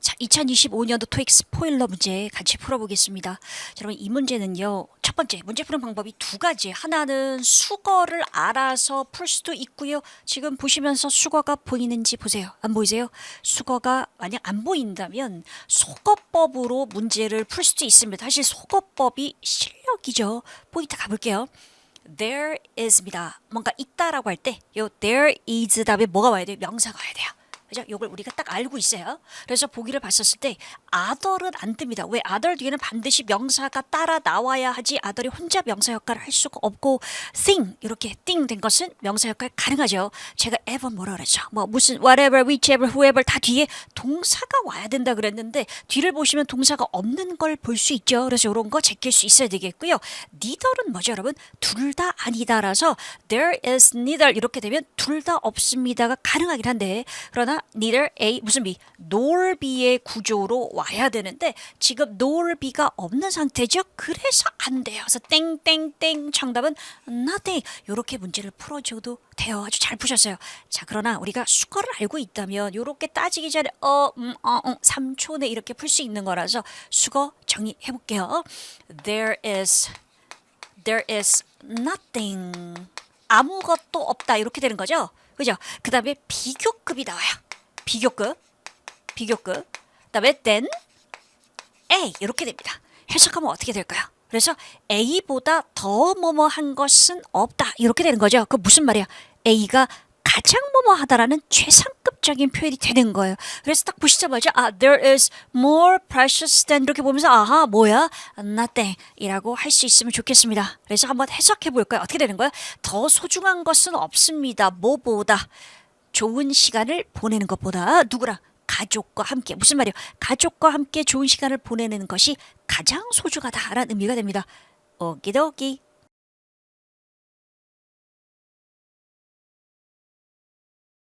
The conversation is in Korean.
자, 2025년도 토익 스포일러 문제 같이 풀어보겠습니다. 자, 여러분 이 문제는요. 첫 번째 문제 푸는 방법이 두 가지. 하나는 수거를 알아서 풀 수도 있고요. 지금 보시면서 수거가 보이는지 보세요. 안 보이세요? 수거가 만약 안 보인다면 속어법으로 문제를 풀 수도 있습니다. 사실 속어법이 실력이죠. 포인트 가볼게요. There is입니다. 뭔가 있다라고 할 때 요 there is 다음에 뭐가 와야 돼요? 명사가 와야 돼요. 그죠? 요걸 우리가 딱 알고 있어요. 그래서 보기를 봤었을 때 other은 안 뜹니다. 왜 other 뒤에는 반드시 명사가 따라 나와야 하지 other이 혼자 명사 역할을 할 수가 없고 thing 이렇게 thing 된 것은 명사 역할 가능하죠. 제가 ever 뭐라 그랬죠? 뭐 무슨 whatever, whichever, whoever 다 뒤에 동사가 와야 된다 그랬는데 뒤를 보시면 동사가 없는 걸 볼 수 있죠. 그래서 이런 거 제낄 수 있어야 되겠고요. neither은 뭐죠, 여러분? 둘 다 아니다라서 there is neither 이렇게 되면 둘 다 없습니다가 가능하긴 한데 그러나 neither A 무슨 B nor B의 구조로 와야 되는데 지금 nor B가 없는 상태죠. 그래서 안 돼요. 그래서 땡땡땡 정답은 nothing 이렇게 문제를 풀어줘도 돼요. 아주 잘 푸셨어요. 자 그러나 우리가 수거를 알고 있다면 이렇게 따지기 전에 어 음 어 음, 3초 내 이렇게 풀 수 있는 거라서 수거 정리해 볼게요. There is there is nothing. 아무것도 없다. 이렇게 되는 거죠. 그죠? 그 다음에 비교급이 나와요. 비교급. 비교급. 그 다음에 then A. 이렇게 됩니다. 해석하면 어떻게 될까요? 그래서 A보다 더 뭐뭐 한 것은 없다. 이렇게 되는 거죠. 그 무슨 말이야? A가 가장 뭐뭐 하다라는 최상급적인 표현이 되는 거예요. 그래서 딱 보시자마자 아 there is more precious than 이렇게 보면서 아하 뭐야 nothing 이라고 할 수 있으면 좋겠습니다. 그래서 한번 해석해 볼까요? 어떻게 되는 거야? 더 소중한 것은 없습니다. 뭐보다 좋은 시간을 보내는 것보다 누구랑 가족과 함께 무슨 말이에요? 가족과 함께 좋은 시간을 보내는 것이 가장 소중하다라는 의미가 됩니다. 오기도기